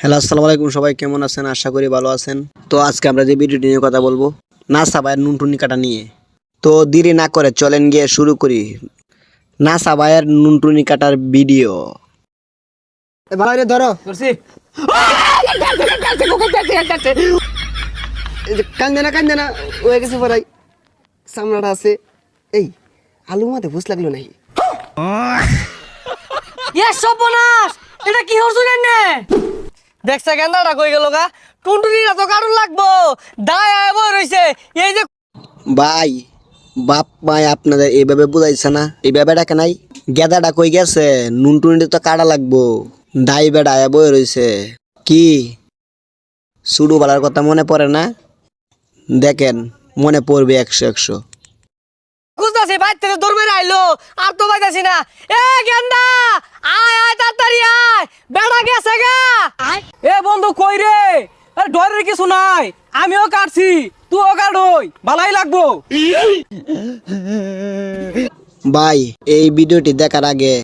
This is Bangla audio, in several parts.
হ্যালো আসসালামু আলাইকুম সবাই কেমন আছেন? আশা করি ভালো আছেন। তো আজকে আমরা যে ভিডিওটি নিয়ে কথা বলব নাসা ভাইয়ের নুনটুনি কাটা নিয়ে। তো দেরি না করে চলেন গিয়ে শুরু করি। নাসা ভাইয়ের নুনটুনি কাটার ভিডিও। ভালো ধরো। কান্দে না কান্দে না। হয়ে গেছে পরাই সামনাটা আছে। এই আলু মাতে বুঝ লাগল নাই এ সর্বনাশ! এটা কি হরছু নে? দেখছে গেন্দাটা কই গেল গা? টুনটুনিটা তো কারণ লাগবো? দায় আয় বই রইছে। এই যে ভাই বাপ মাই আপনাদের এইভাবে বুঝাইছে না? এইভাবে ডাকে নাই? গেদাটা কই গেছে? নুনটুনিটা তো কাটা লাগবো। দাই বেড়া আয়া বই রইছে। কি? সুডু বালার কথা মনে পড়ে না? দেখেন মনে পড়বে একশো একশো। খুঁজতাছি বাইর থেকে দৌড় আইলো। আর তো পাইতাছি না। এ গেন্দা! আয় আয় তাড়াতাড়ি আয়। বেড়া গেছে গা। এ বন্ধু কই রে? আরে ডরের কিছু নাই। আমিও কাটছি তুইও কাটই ভালাই লাগবো। ভাই এই ভিডিওটি দেখার আগে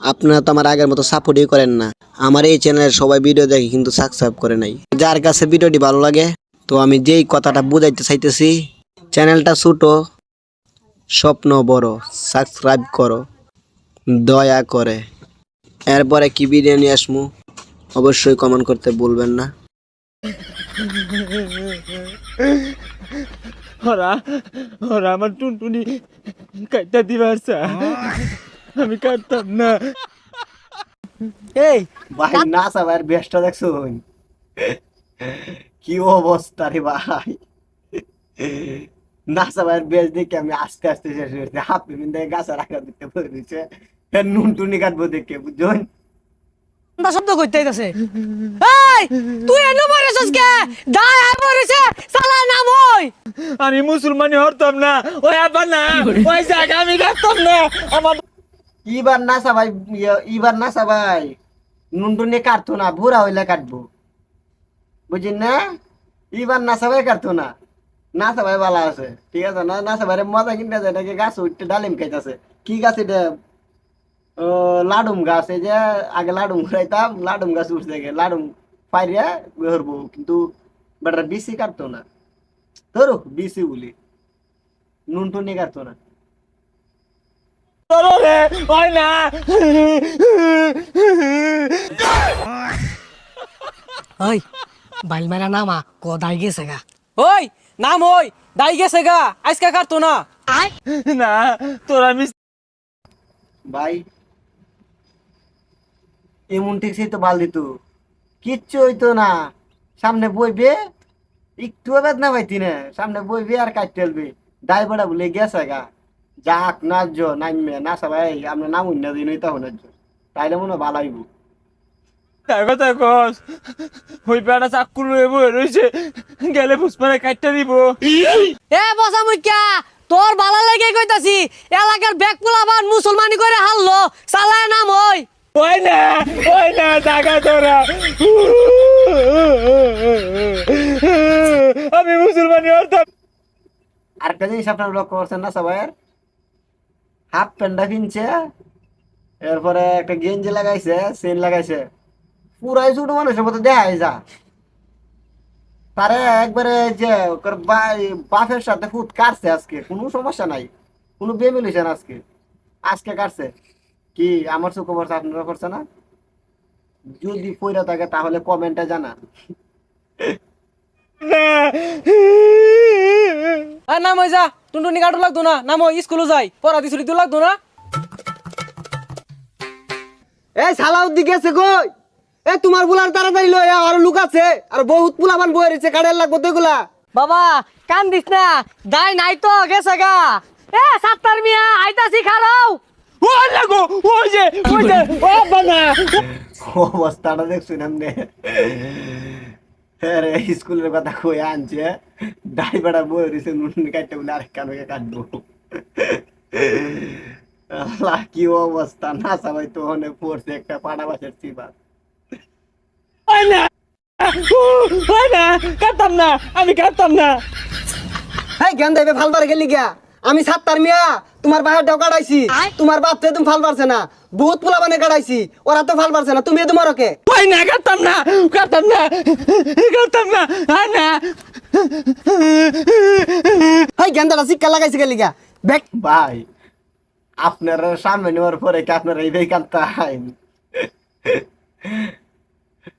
আপনারা তো আমার আগের মতো সাপোর্টই করেন না। আমার এই চ্যানেলের সবাই ভিডিও দেখে কিন্তু সাবস্ক্রাইব করে নাই। যার কাছে ভিডিওটি ভালো লাগে তো আমি যেই কথাটা বুঝাইতে চাইতেছি চ্যানেলটা ছোটো স্বপ্ন বড় সাবস্ক্রাইব করো দয়া করে। এরপরে কি বিরিয়ানি আসমু? অবশ্যই কমেন্ট করতে বলবেন না। ওরা ওরা আমার টুনটুনি কাইটা দিবার আমি কাটতাম না। এই ভাই না সবার বেস্টটা দেখছ কি অবস্থা রে ভাই? না সবার বেশ দেখে আমি আস্তে আস্তে শেষ হয়েছে হাফ মিনিট গাছা রাখা দিতে পড়েছে নুন টুনি কাটবো দেখে বুঝছেন? শব্দ কইতে আইতাছে? এই তুই এনে কে দায় সালা নাম হই আমি মুসলমানি হরতাম না ওই আবার না ওই জায়গা আমি কাটতাম না আমার ইবার না সবাই ইবার না সবাই নুন টুনি কাটতো না বুড়া হইলে কাটবো। বুঝছেন না? ইবার না সবাই কাটতো না। না সবাই ভালো আছে ঠিক আছে? না না সবাই মজা কিনতে যায় নাকি গাছ উঠতে ডালিম খাইতেছে? কি গাছ এটা? লাডুম গাছ এই যে আগে লাডুম খাইতাম লাডুম গাছ উঠছে গে লাডুম পাইরিয়া হরবো কিন্তু বেটার বিসি কাটতো না। ধরো বিসি বলি। নুন টুনি কাটতো না। ওই না। ওই বাইল মেরা নামা ক দাই গেছে গা। ওই নাম ওই দাই গেছে গা আজকে কাটতো না। না তোর আমি ভাই এমন ঠিক সেই তো বাল দিত। কিচ্ছু হইতো না। সামনে বইবে একটু বেদনা পাইতি না। সামনে বইবে আর কাটতে ফেলবে। ড্রাইভারটা বলে গেছে গা। যাক নাচ নামবে না সবাই আমরা নামুন না দিন হইতে নাচ তাইলে মনে ভালো হইব তার কথা কস ওই পেড়া চাকুর বয়ে রয়েছে গেলে ফুসপানে কাটটা দিব। এ বসা মুখ্যা তোর ভালো লাগে কইতাছি এলাকার ব্যাগ পোলাবান মুসলমানি করে হারলো। সালায় নাম ওই। ওই আমি মুসলমানি আরেকটা জিনিস আপনারা লক্ষ্য করছেন না সবাই হাফ কিনছে এরপরে একটা গেঞ্জি লাগাইছে চেন লাগাইছে। পুরাই ছোট মানুষের মতো দেখাই যা। তারে একবারে যে ওর বা- বাপের সাথে ফুট কাটছে আজকে। কোনো সমস্যা নাই। কোনো বেমিলেশন আজকে। আজকে কাটছে। কি আমার চোখ পড়ছে আপনারা করছে না? যদি পইরা থাকে তাহলে কমেন্টে জানান আর নাম ওই যা। টুনটুনি কাটু লাগতো না। নাম স্কুলে যাই পড়া দিছুরি দিও লাগতো না। এই সালাউদ্দি গেছে কই? এ তোমার বুলার তাড়াতাড়ি লই আও, আর লুক আছে। আর বহুত পুলাবান বয়ে রয়েছে কাড়ের লাগবো তো এগুলা। বাবা কান দিস না। দাই নাই তো গেছে গা। এ সাত্তার মিয়া আইতাছি খারাও। লাগো ওই যে ওই যে ও বানা অবস্থাটা দেখছুন আপনি হ্যাঁ রে স্কুলের কথা কই আনছে ড্রাইভারটা বই রয়েছে নুন কাটতে বলে আরেক কানকে কাটবো? আল্লাহ, কি অবস্থা? না সবাই তো অনেক পড়ছে একটা পাড়া বাসের চিবা না কাটতাম না আমি কাটতাম না। হ্যাঁ জ্ঞান দেবে ফালবার গেলি গিয়া? আমি সাত্তার মিয়া তোমার বাহারটাও কাটাইছি তোমার বাপ তো একদম ফাল পারছে না বহুত পোলা বানে কাটাইছি ওরা তো ফাল পারছে না। তুমি তোমার ওকে ওই না কাটতাম না কাটতাম না কাটতাম না আর না। হাই গেন্দাটা শিক্ষা লাগাইছে গেলিগা ব্যাগ ভাই আপনারা সামনে নেওয়ার পরে কি আপনারা এই কাটতে আইন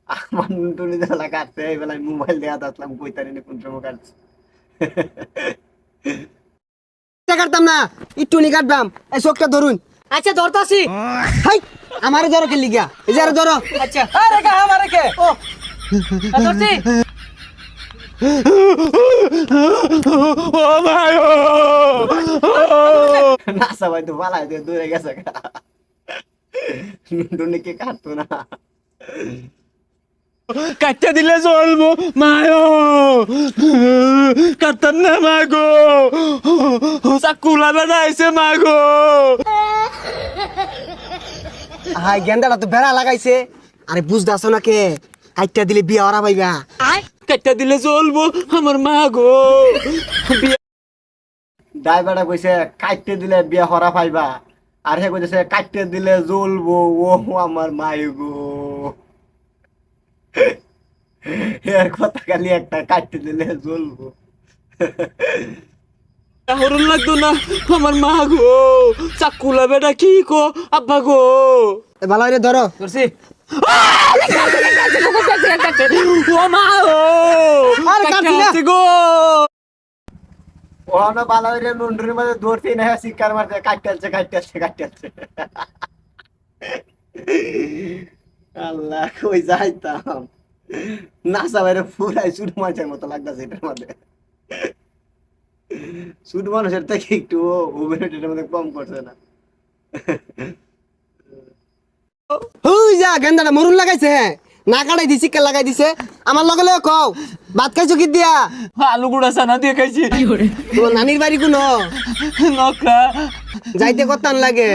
আমার টুনি বেলা কাটছে এই বেলায় মোবাইল দেওয়া আসলাম কই তারি না কোন সময় কাটছে কাটতাম না একটু নি কাটবাম এই চোখটা ধরুন। আচ্ছা ধরতাছি। হাই আমারে ধরো কে লিগা এই যে ধরো। আচ্ছা। আরে কে আমারে কে? ও। ধরছি। ও ভাই ও। না সবাই তো পালাই দূরে গেছে কে কাটতো না। কাটতে দিলে চলবো মায়ো। কাটতাম না মাগো। চাকুলা বেড়াইছে মাগো। হাই গেন্দাটা তো বেড়া লাগাইছে। আরে বুঝদাছ না কে? কাইটা দিলে বিয়া ওরা পাইবা। কাটতে দিলে চলবো আমার মাগো। ড্রাইভারটা কইছে কাটতে দিলে বিয়া হরা পাইবা। আর হে কইছে কাটতে দিলে জ্বলবো ও আমার মাই গো। এর কথা খালি একটা কাটতে দিলে জ্বলবো। হরণ লাগতো না আমার মা গো চাকুলা বেটা কি কো আব্বা গো। ভালো করে ধরো। ধরছি। ও মা ও আরে কাটছি গো। ওখানে বালা হইলে নুন্ডুরির মধ্যে ধরতে না শিকার মারতে কাটতে আছে কাটতে আছে কাটতে আছে আল্লাহ, কই যাইতাম? নাসা বাইরে পুরাই সুট মানুষের মতো এটার মধ্যে। সুট মানুষের থেকে একটু মধ্যে কম করছে না। হুই যা গেন্দাটা মরুন লাগাইছে হ্যাঁ। না কাটাই দিছি কে লাগাই দিছে। আমার লগে লগে কও। ভাত খাইছো কি দিয়া? আলু গুড়া সানা দিয়ে খাইছি। তোর নানির বাড়ি কোন? নকরা যাইতে কতান লাগে?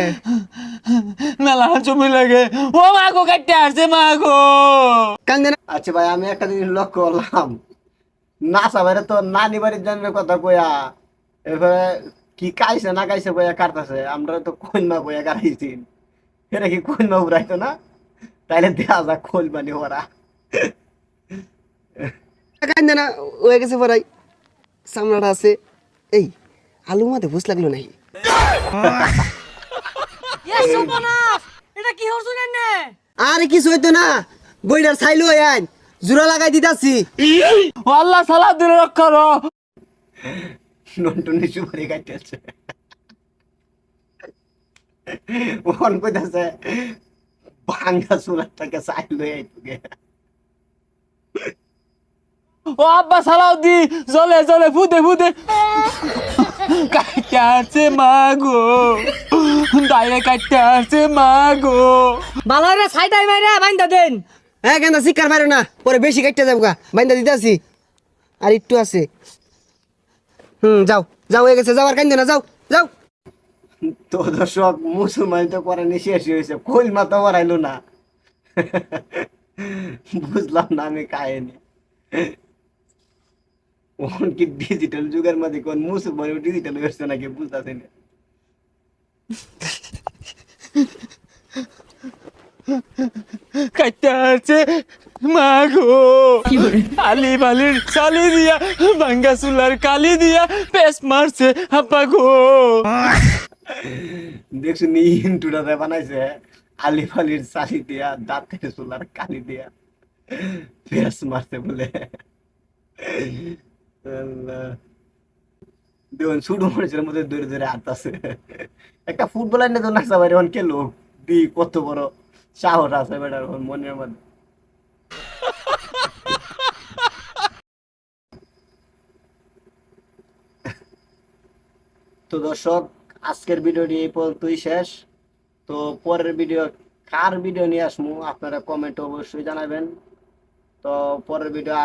মেলা জমি লাগে। ও মা গো কাটতে আসছে মা গো। কান্দে না? আচ্ছা ভাই আমি একটা জিনিস লক্ষ্য করলাম। নাসা বাইরে তো নানি বাড়ির জন্মের কথা কইয়া এবারে কি কাইছে না কাইছে বইয়া কাটতেছে। আমরা তো কন্যা বইয়া কাটাইছি। এটা কি কন্যা উড়াইতো না? তাইলে দেওয়া যাক খোল বানি ওরা। কান্দে না হয়ে গেছে পরাই সামনাটা আছে। এই আলু মাতে বুঝ লাগল নাই এটা কি আরে কিছু হইতো না বইটার ছাইলো আইন। জোড়া লাগাই দিতাছি। ও আল্লাহ সালা দিলে রক্ষা রো নন্টনি সুপারি কাটতেছে ওখান কইতাছে ভাঙ্গা চুলাটাকে চাইল এইটুকে ও আব্বা সালাও দি জলে জলে ফুদে ফুদে। কাটতে আসছে মা গো দায়ে কাটতে আসছে মা গো ভালো রে সাইডাই মাইরে বাইন্দা দেন। হ্যাঁ কেন শিকার পারো না পরে বেশি কাটতে যাব গা বাইন্দা দিতাছি। আর একটু আছে। হুম যাও যাও হয়ে গেছে যাও আর কান্দে না যাও যাও। তো দর্শক মুসলমান তো করেনি শেষ হয়েছে কইল মাথা বাড়াইলো না। বুঝলাম না আমি কাহিনি। ওখান কি ডিজিটাল যুগের মধ্যে কোন মুসলমান ডিজিটাল হয়েছে নাকি বুঝতেছি না। কাটতে আসছে মা গো আলি বালির চালি দিয়া ভাঙ্গা চুলার কালি দিয়া পেস মারছে আব্বা গো। দেখছ নি ইন্টুটা বানাইছে আলি ফালির চালি দিয়া দাঁতের চুলার কালি দিয়া পেঁয়াজ মারতে বলে। দেখুন শুরু মানুষের মধ্যে দূরে দূরে আছে। একটা ফুটবলার নিয়ে তো নাচা লোক? দি, কত বড় সাহস আছে মনের মধ্যে। তো দর্শক, আজকের ভিডিওটি এই পর্যন্তই শেষ। তো পরের ভিডিও, কার ভিডিও নিয়ে আসমু, আপনারা কমেন্ট অবশ্যই জানাবেন। তো পরের ভিডিও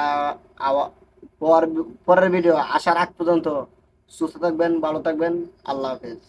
পরের ভিডিও আসার আগ পর্যন্ত সুস্থ থাকবেন ভালো থাকবেন। আল্লাহ হাফেজ।